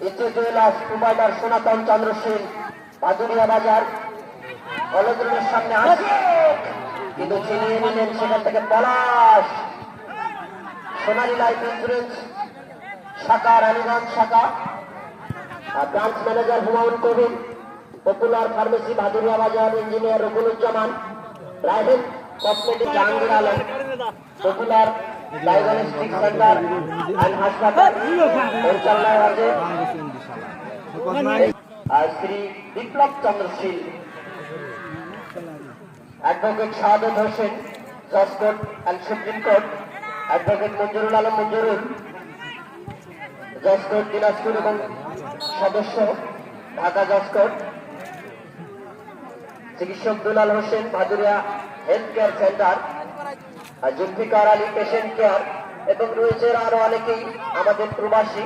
Provider সনাতন চন্দ্র সিং বাদুরিয়া বাজার। কলেজের সামনে আসে কিন্তু চিনিয়ে নিলেন সেখান থেকে পলাশ। সোনালী লাইফ ইন্স্যুরেন্স শাখা, রানীগঞ্জ শাখা। আর branch manager Humayun Kabir popular pharmacy Bhadauria বাজার engineer রকুলুজ্জামান private cosmetic Jahangir Alam popular diagnostic centre and হাসপাতাল পরিচালনায় আর শ্রী বিপ্লব চন্দ্র অ্যাডভোকেট হোসেন, জজ court and supreme court, advocate Manjurul Alam Manjurul জজ কোর্ট, দিনাজপুর এবং সদস্য, ঢাকা জজ কোর্ট। চিকিৎসক Dulal Hossain, Bhadauria health care centre. Zulfikar Ali patient care এবং রয়েছে আরও অনেকেই আমাদের প্রবাসী।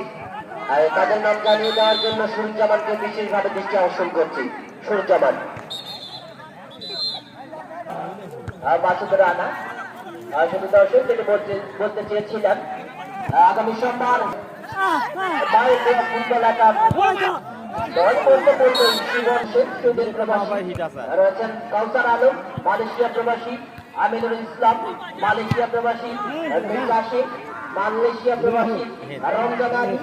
আর তাদের নাম জানিয়ে দেওয়ার জন্য সুরুজ্জামানকে বিশেষভাবে দৃষ্টি আকর্ষণ করছি। সুরুজ্জামান আর মাসুদ রানা। শুধু দর্শক যেটা বলতে চেয়েছিলাম আগামী সোমবার রয়েছেন কাউসার আলম মালয়েশিয়া প্রবাসী। আমিনুল ইসলাম, মালয়েশিয়া প্রবাসী মির্জা শেখ মালয়েশিয়া প্রবাসী, রমজান আলী,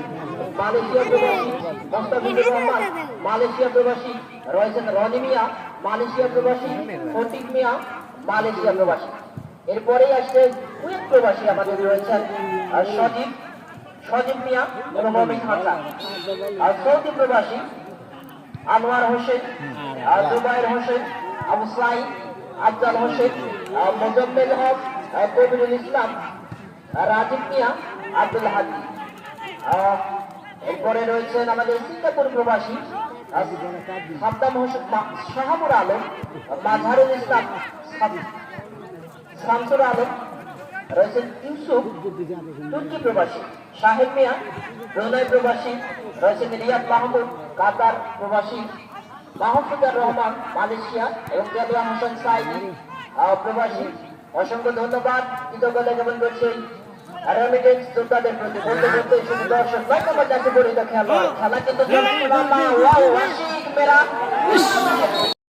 মালয়েশিয়া প্রবাসী, মোস্তাফিজুর রহমান, মালয়েশিয়া প্রবাসী, রয়েছেন রনি মিয়া, মালয়েশিয়া প্রবাসী ফটিক মিয়া, মালয়েশিয়া প্রবাসী। এরপরেই আসছে কুয়েত প্রবাসী আমাদের রয়েছেন সজীব সজীব মিয়া এবং হাসান। আর সৌদি প্রবাসী, আনোয়ার হোসেন, আর জুবাইর হোসেন, আবু সাইদ আফজাল হোসেন মোজাম্মেল হক কবিরুল ইসলাম রাজীব মিয়া, আব্দুল হাদি। এরপরে রয়েছেন আমাদের সিঙ্গাপুর প্রবাসী সাদ্দাম হোসেন শাহাবুর আলম মাঝারুল ইসলাম শামসুর আলম, রয়েছেন ইউসুফ, তুর্কি প্রবাসী। সাহেব মিয়া ব্রুনাই প্রবাসী, রয়েছেন রিয়াদ মাহমুদ, কাতার প্রবাসী। মাহফুজার রহমান, মালয়েশিয়া এবং জাদুয়া হোসেন সাইদি প্রবাসী। অসংখ্য ধন্যবাদ। কৃতজ্ঞতা জ্ঞাপন করছি। রেমিটেন্স যোদ্ধাদের প্রতি বলতে বলতে শুধু দর্শক খেলা খেলা কিন্তু